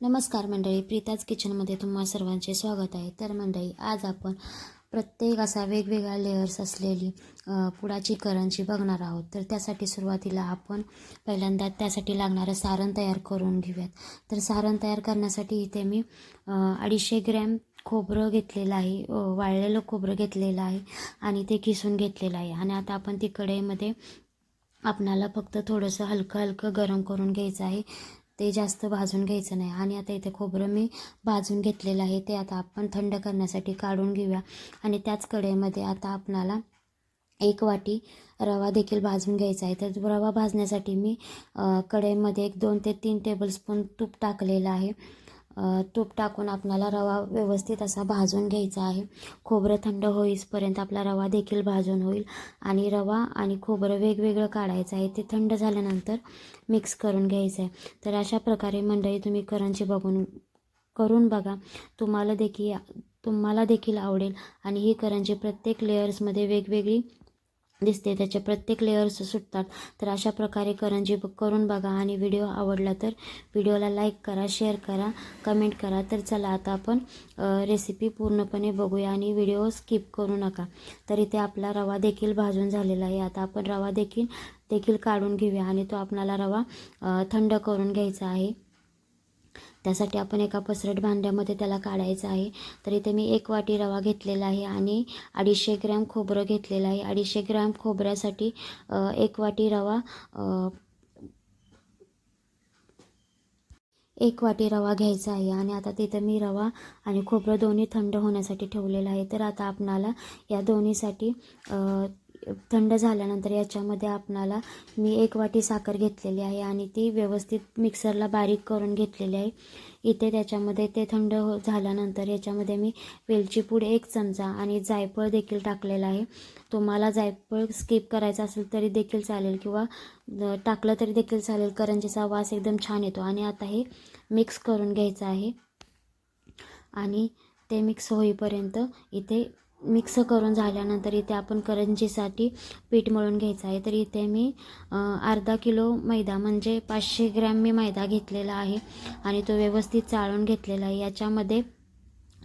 नमस्कार मंडळी प्रीताज किचनमध्ये तुम्हा सर्वांचे स्वागत आहे. तर मंडळी आज आपण प्रत्येक असा वेगवेगळ्या लेअर्स असलेली पुडाची करंजी बघणार आहोत. तर त्यासाठी सुरुवातीला आपण पहिल्यांदा त्यासाठी लागणारं सारण तयार करून घेऊयात. तर सारण तयार करण्यासाठी इथे मी अडीचशे ग्रॅम खोबरं घेतलेलं आहे वाळलेलं खोबरं घेतलेलं आहे आणि ते किसून घेतलेलं आहे. आणि आता आपण ती कढईमध्ये आपणाला फक्त थोडंसं हलकं हलकं गरम करून घ्यायचं आहे. ते जास्त भाजून घ्यायचं नाही. आणि आता इथे खोबरं मी भाजून घेतलेलं आहे. ते आता आपण थंड करण्यासाठी काढून घेऊया. आणि त्याच कढईमध्ये आता आपणाला एक वाटी रवा देखील भाजून घ्यायचा आहे. तर रवा भाजण्यासाठी मी कढईमध्ये एक दोन ते तीन टेबलस्पून तूप टाकलेलं आहे. तूप टाकून आपणाला रवा व्यवस्थित असा भाजून घ्यायचा आहे. खोबरं थंड होईपर्यंत आपला रवा देखील भाजून होईल आणि रवा आणि खोबरं वेगवेगळं काढायचं आहे. ते थंड झाल्यानंतर मिक्स करून घ्यायचं आहे. तर अशा प्रकारे मंडळी तुम्ही करंजी बघून करून बघा. तुम्हाला देखील तुम्हाला देखील आवडेल आणि ही करंजी प्रत्येक लेयर्समध्ये वेगवेगळी दिसते. त्याचे प्रत्येक लेअर्स सुटतात. तर अशा प्रकारे करंजी ब- करून बघा. आणि व्हिडिओ आवडला तर व्हिडिओला लाईक करा शेअर करा कमेंट करा. तर चला आता आपण रेसिपी पूर्णपणे बघूया आणि व्हिडिओ स्किप करू नका. तर इथे आपला रवा देखील भाजून झालेला आहे. आता आपण रवा देखील देखील काढून घेऊया आणि तो आपणाला रवा थंड करून घ्यायचा आहे. त्यासाठी आपण एका पसरट भांड्यामध्ये त्याला काढायचं आहे. तर इथे मी एक वाटी रवा घेतलेला आहे आणि अडीचशे ग्रॅम खोबरं घेतलेलं आहे. अडीचशे ग्रॅम खोबऱ्यासाठी एक वाटी रवा एक वाटी रवा घ्यायचा आहे. आणि आता तिथं मी रवा आणि खोबरं दोन्ही थंड होण्यासाठी ठेवलेलं आहे. तर आता आपणाला या दोन्हीसाठी थंड झाल्यानंतर याच्यामध्ये आपणाला मी एक वाटी साखर घेतलेली आहे आणि ती व्यवस्थित मिक्सरला बारीक करून घेतलेली आहे. इथे त्याच्यामध्ये ते थंड हो झाल्यानंतर याच्यामध्ये मी वेलची पूड एक चमचा आणि जायफळ देखील टाकलेला आहे. तुम्हाला जायफळ स्किप करायचं असेल तरी देखील चालेल किंवा टाकलं तरी देखील चालेल. करंजीचा वास एकदम छान येतो. आणि आता हे मिक्स करून घ्यायचं आहे. आणि ते मिक्स होईपर्यंत इथे मिक्स करून झाल्यानंतर इथे आपण करंजीसाठी पीठ मळून घ्यायचं आहे. तर इथे मी अर्धा किलो मैदा म्हणजे पाचशे ग्रॅम मी मैदा घेतलेला आहे आणि तो व्यवस्थित चाळून घेतलेला आहे. याच्यामध्ये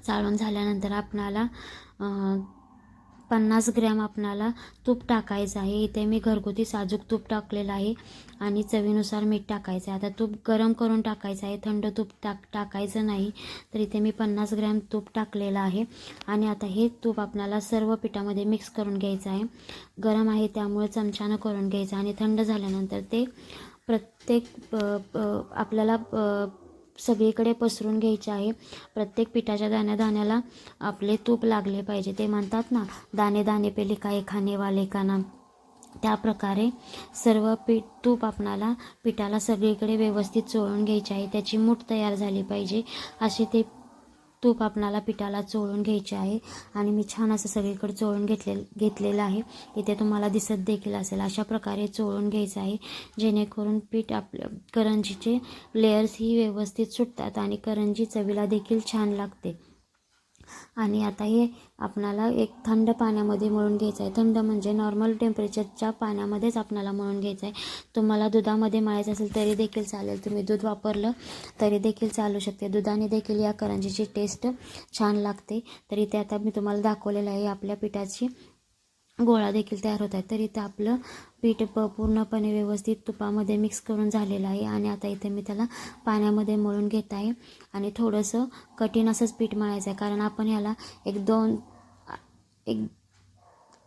चाळून झाल्यानंतर आपणाला पन्नास ग्रॅम आपणाला तूप टाकायचं आहे. इथे मी घरगुती साजूक तूप टाकलेलं आहे आणि चवीनुसार मीठ टाकायचं आहे. आता तूप गरम करून टाकायचं आहे. थंड तूप टाक टाकायचं नाही. तर इथे मी पन्नास ग्रॅम तूप टाकलेलं आहे. आणि आता हे तूप आपणाला सर्व पिठामध्ये मिक्स करून घ्यायचं आहे. गरम आहे त्यामुळे चमच्यानं करून घ्यायचं आणि थंड झाल्यानंतर ते प्रत्येक आपल्याला सगळीकडे पसरून घ्यायचे आहे. प्रत्येक पिठाच्या दाण्या दाण्याला आपले तूप लागले पाहिजे. ते म्हणतात ना दाणे दाणे पे लिखा खाने वाले का नाम त्या प्रकारे सर्व पीठ तूप आपणाला पिठाला सगळीकडे व्यवस्थित चोळून घ्यायचे आहे. त्याची मूठ तयार झाली पाहिजे. असे ते तूप आपणाला पिठाला चोळून घ्यायचे आहे आणि मी छान असं सगळीकडे चोळून घेतले घेतलेलं आहे. इथे तुम्हाला दिसत देखील असेल अशा प्रकारे चोळून घ्यायचं आहे. जेणेकरून पीठ आपलं करंजीचे लेयर्स ही व्यवस्थित सुटतात आणि करंजी चवीला देखील छान लागते. आणि आता हे आपणाला एक थंड पाण्यामध्ये मळून घ्यायचं आहे थंड म्हणजे नॉर्मल टेम्परेचरच्या पाण्यामध्येच आपणाला मळून घ्यायचं आहे तुम्हाला दुधामध्ये मळायचं असेल तरी देखील चालेल. तुम्ही दूध वापरलं तरी देखील चालू शकते. दुधाने देखील या करंजीची टेस्ट छान लागते. तरी ते आता मी तुम्हाला दाखवलेलं आहे आपल्या पिठाची गोळा देखील तयार होत आहे तर इथं आपलं पीठ प पूर्णपणे व्यवस्थित तुपामध्ये मिक्स करून झालेलं आहे आणि आता इथे मी त्याला पाण्यामध्ये मळून घेत आहे. आणि थोडंसं कठीण असंच पीठ मळायचं आहे. कारण आपण ह्याला एक दोन एक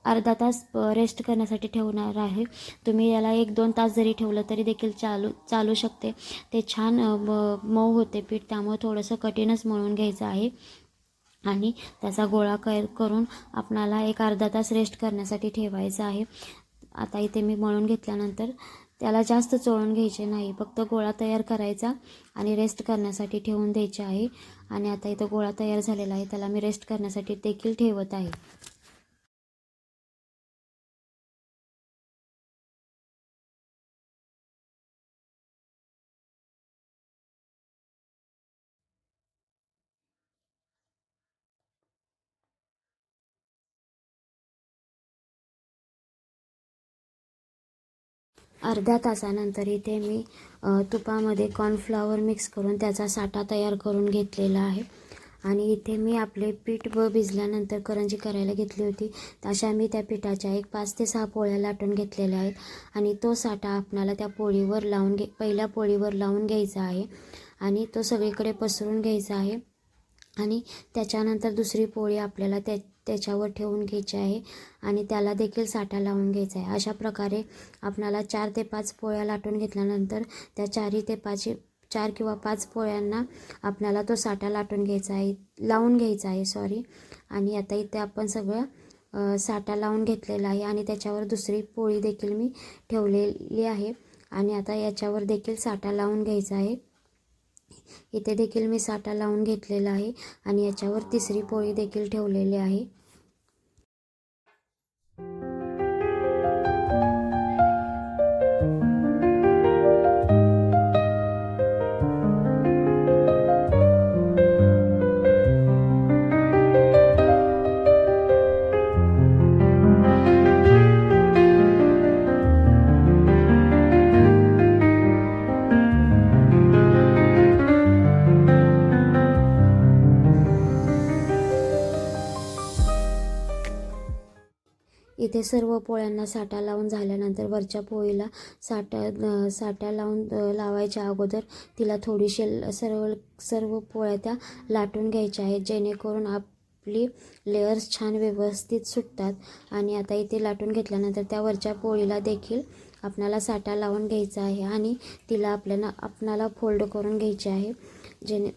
अर्धा तास रेस्ट करण्यासाठी ठेवणार आहे. तुम्ही याला एक दोन तास जरी ठेवलं तरी देखील चालू चालू शकते. ते छान म- मऊ होते पीठ. त्यामुळे थोडंसं कठीणच मळून घ्यायचं आहे. आणि त्याचा गोळा कर करून आपणाला एक अर्धा तास रेस्ट करण्यासाठी ठेवायचा आहे. आता इथे मी मळून घेतल्यानंतर त्याला जास्त चोळून घ्यायचे नाही. फक्त गोळा तयार करायचा आणि रेस्ट करण्यासाठी ठेवून द्यायचे आहे. आणि आता इथं गोळा तयार झालेला आहे. त्याला मी रेस्ट करण्यासाठी देखील ठेवत आहे. अर्ध्या तासानंतर इथे मी तुपामध्ये कॉर्नफ्लॉवर मिक्स करून त्याचा साठा तयार करून घेतलेला आहे. आणि इथे मी आपले पीठ व भिजल्यानंतर करंजी करायला घेतली होती. अशा मी त्या पिठाच्या एक पाच ते सहा पोळ्या लाटून घेतलेल्या आहेत. आणि तो साठा आपणाला त्या पोळीवर लावून घे पहिल्या पोळीवर लावून घ्यायचा आहे. आणि तो सगळीकडे पसरून घ्यायचा आहे. आणि त्याच्यानंतर दुसरी पोळी आपल्याला त्या त्याच्यावर ठेवून घ्यायची आहे आणि त्याला देखील साठा लावून घ्यायचा आहे. अशा प्रकारे आपणाला चार ते पाच पोळ्या लाटून घेतल्यानंतर त्या चारही ते पाच चार किंवा पाच पोळ्यांना आपणाला तो साठा लाटून घ्यायचा आहे लावून घ्यायचा आहे सॉरी आणि आता इथे आपण सगळं साठा लावून घेतलेला आहे आणि त्याच्यावर दुसरी पोळी देखील मी ठेवलेली आहे. आणि आता याच्यावर देखील साठा लावून घ्यायचा आहे. इथे देखील मी साठा लावून घेतलेला आहे आणि याच्यावर तिसरी पोळी देखील ठेवलेली आहे. इथे सर्व पोळ्यांना साठा लावून झाल्यानंतर वरच्या पोळीला साठा साठा लावून लावायच्या अगोदर तिला थोडीशी सर्व सर्व पोळ्या त्या लाटून घ्यायच्या आहेत जेणेकरून आपली लेअर्स छान व्यवस्थित सुटतात. आणि आता इथे लाटून घेतल्यानंतर त्या वरच्या पोळीला देखील आपणाला साठा लावून घ्यायचा आहे आणि तिला आपल्याला आपणाला फोल्ड करून घ्यायचे आहे जेणे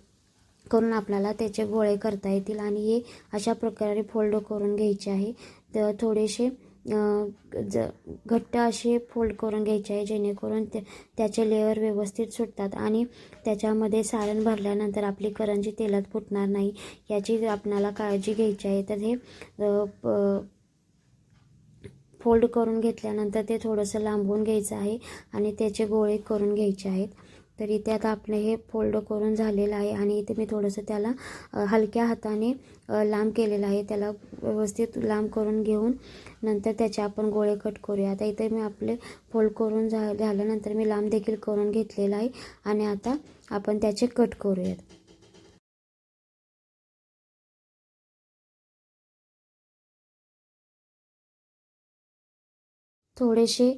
करून आपल्याला त्याचे गोळे करता येतील. आणि हे अशा प्रकारे फोल्ड करून घ्यायचे आहे. तर थोडेसे ज घट्ट असे फोल्ड करून घ्यायचे आहे जेणेकरून ते त्याचे लेअर व्यवस्थित सुटतात आणि त्याच्यामध्ये सारण भरल्यानंतर आपली करंजी तेलात फुटणार नाही. याची आपणाला काळजी घ्यायची आहे. तर हे प- फोल्ड करून घेतल्यानंतर ते थोडंसं लांबवून घ्यायचं आहे आणि त्याचे गोळे करून घ्यायचे आहेत. तर इथे आता आपलं हे फोल्ड करून झालेलं आहे आणि इथे मी थोडंसं त्याला हलक्या हाताने लांब केलेलं आहे. त्याला व्यवस्थित लांब करून घेऊन नंतर त्याचे आपण गोळे कट करूया. आता इथे मी आपले फोल्ड करून झा झाल्यानंतर मी लांब देखील करून घेतलेलं आहे आणि आता आपण त्याचे कट करूयात. थोडेसे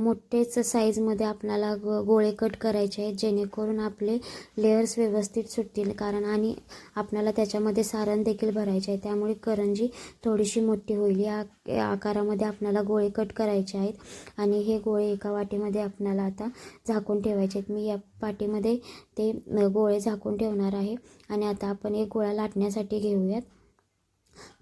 मोठेच साईजमध्ये आपल्याला ग गोळे कट करायचे आहेत जेणेकरून आपले लेअर्स व्यवस्थित सुटतील. कारण आणि आपल्याला त्याच्यामध्ये सारण देखील भरायचे आहे. त्यामुळे करंजी थोडीशी मोठी होईल. या आकारामध्ये आपल्याला गोळे कट करायचे आहेत. आणि हे गोळे एका वाटीमध्ये आपल्याला आता झाकून ठेवायचे आहेत. मी या पाटीमध्ये ते गोळे झाकून ठेवणार आहे. आणि आता आपण एक गोळा लाटण्यासाठी घेऊयात.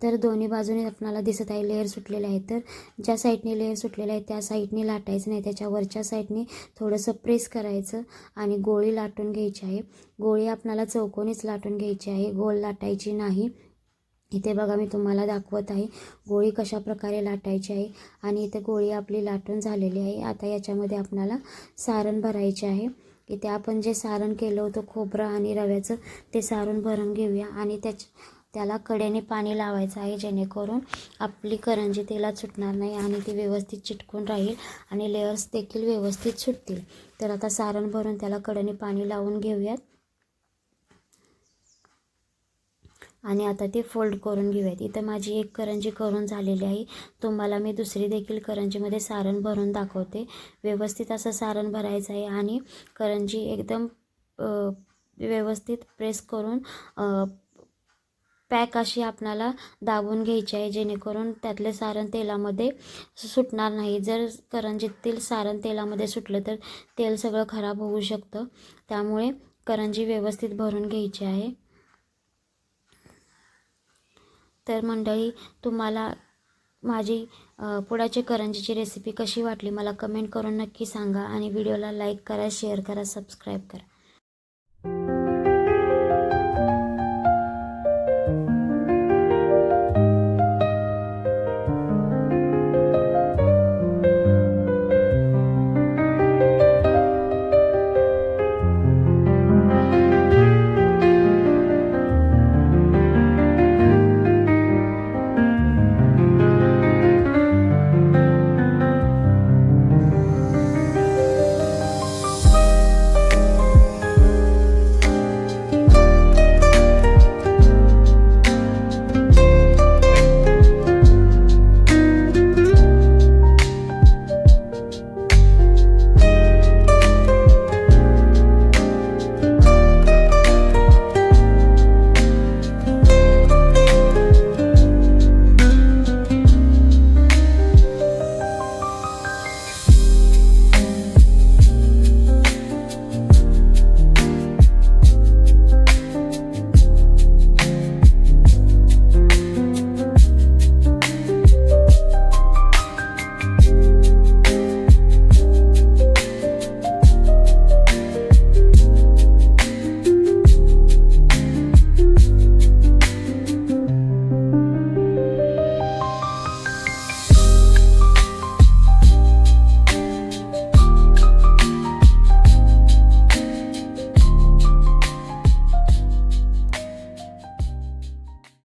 तर दोन्ही बाजूने आपणाला दिसत आहे लेअर सुटलेले आहेत. तर ज्या साईडने लेअर सुटलेले आहे त्या साईडने लाटायचं नाही. त्याच्या वरच्या साईडने थोडंसं प्रेस करायचं आणि गोळी लाटून घ्यायची आहे. गोळी आपणाला चौकोनीच लाटून घ्यायची आहे. गोल लाटायची नाही. इथे बघा मी तुम्हाला दाखवत आहे गोळी कशा प्रकारे लाटायची आहे आणि इथे गोळी आपली लाटून झालेली आहे. आता याच्यामध्ये आपणाला सारण भरायचे आहे. इथे आपण जे सारण केलं होतं खोबरं आणि रव्याचं ते सारण भरून घेऊया आणि त्याच त्याला कडेने पाणी लावायचं आहे जेणेकरून आपली करंजी तेलात सुटणार नाही आणि ती व्यवस्थित चिटकून राहील आणि लेअर्स देखील व्यवस्थित सुटतील. तर आता सारण भरून त्याला कडेने पाणी लावून घेऊयात. आणि आता ते फोल्ड करून घेऊयात. इथं माझी एक करंजी करून झालेली आहे. तुम्हाला मी दुसरी देखील करंजीमध्ये सारण भरून दाखवते. व्यवस्थित असं सारण भरायचं आहे आणि करंजी एकदम व्यवस्थित प्रेस करून पॅक अशी आपणाला दाबून घ्यायची आहे जेणेकरून त्यातले सारण तेलामध्ये सुटणार नाही. जर करंजीतील सारण तेलामध्ये सुटलं तर तेल सगळं खराब होऊ शकतं. त्यामुळे करंजी व्यवस्थित भरून घ्यायची आहे. तर मंडळी तुम्हाला माझी पुडाची करंजीची रेसिपी कशी वाटली मला कमेंट करून नक्की सांगा आणि व्हिडिओला लाईक करा शेअर करा सबस्क्राईब करा.